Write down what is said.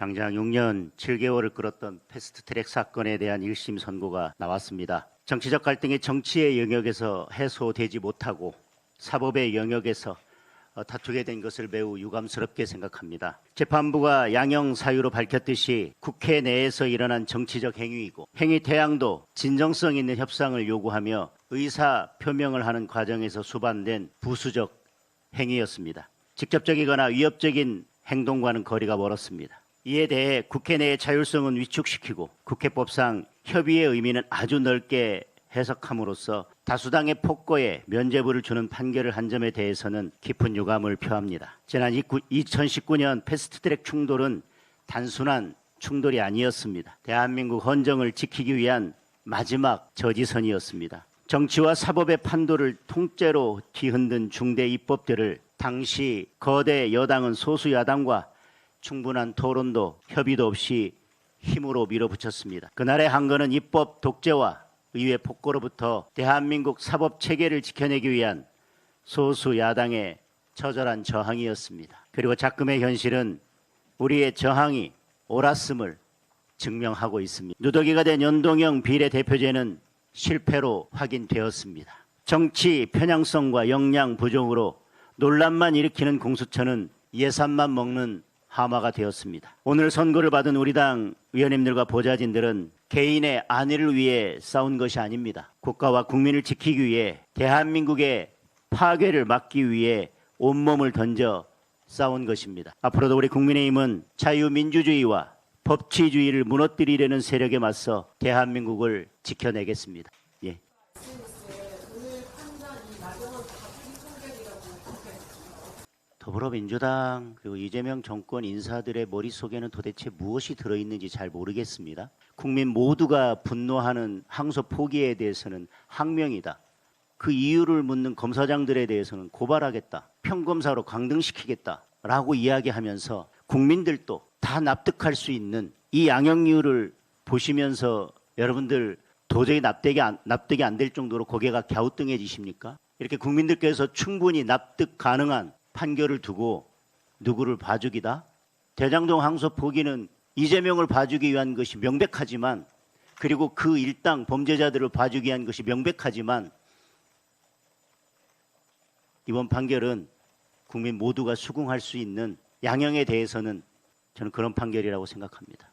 장장 6년 7개월을 끌었던 패스트 트랙 사건에 대한 1심 선고가 나왔습니다. 정치적 갈등이 정치의 영역에서 해소되지 못하고 사법의 영역에서 어, 다투게 된 것을 매우 유감스럽게 생각합니다. 재판부가 양형 사유로 밝혔듯이 국회 내에서 일어난 정치적 행위이고 행위 태양도 진정성 있는 협상을 요구하며 의사 표명을 하는 과정에서 수반된 부수적 행위였습니다. 직접적이거나 위협적인 행동과는 거리가 멀었습니다. 이에 대해 국회 내의 자율성은 위축시키고 국회법상 협의의 의미는 아주 넓게 해석함으로써 다수당의 폭거에 면죄부를 주는 판결을 한 점에 대해서는 깊은 유감을 표합니다. 지난 2019년 패스트트랙 충돌은 단순한 충돌이 아니었습니다. 대한민국 헌정을 지키기 위한 마지막 저지선이었습니다. 정치와 사법의 판도를 통째로 뒤흔든 중대 입법들을 당시 거대 여당은 소수 야당과 충분한 토론도 협의도 없이 힘으로 밀어붙였습니다. 그날의 한거는 입법 독재와 의회 폭거로부터 대한민국 사법 체계를 지켜내기 위한 소수 야당의 처절한 저항이었습니다. 그리고 작금의 현실은 우리의 저항이 옳았음을 증명하고 있습니다. 누더기가 된 연동형 비례 대표제는 실패로 확인되었습니다. 정치 편향성과 역량 부족으로 논란만 일으키는 공수처는 예산만 먹는 하마가 되었습니다. 오늘 선거를 받은 우리 당 의원님들과 보좌진들은 개인의 안위를 위해 싸운 것이 아닙니다. 국가와 국민을 지키기 위해 대한민국의 파괴를 막기 위해 온몸을 던져 싸운 것입니다. 앞으로도 우리 국민의힘은 자유민주주의와 법치주의를 무너뜨리려는 세력에 맞서 대한민국을 지켜내겠습니다. 예. 더불어민주당 그리고 이재명 정권 인사들의 머릿속에는 도대체 무엇이 들어있는지 잘 모르겠습니다. 국민 모두가 분노하는 항소 포기에 대해서는 항명이다. 그 이유를 묻는 검사장들에 대해서는 고발하겠다. 평검사로 강등시키겠다. 라고 이야기하면서 국민들도 다 납득할 수 있는 이 양형 이유를 보시면서 여러분들 도저히 납득이 안, 납득이 안 될 정도로 고개가 갸우뚱해지십니까? 이렇게 국민들께서 충분히 납득 가능한 판결을 두고 누구를 봐주기다? 대장동 항소 포기는 이재명을 봐주기 위한 것이 명백하지만 그리고 그 일당 범죄자들을 봐주기 위한 것이 명백하지만 이번 판결은 국민 모두가 수긍할 수 있는 양형에 대해서는 저는 그런 판결이라고 생각합니다.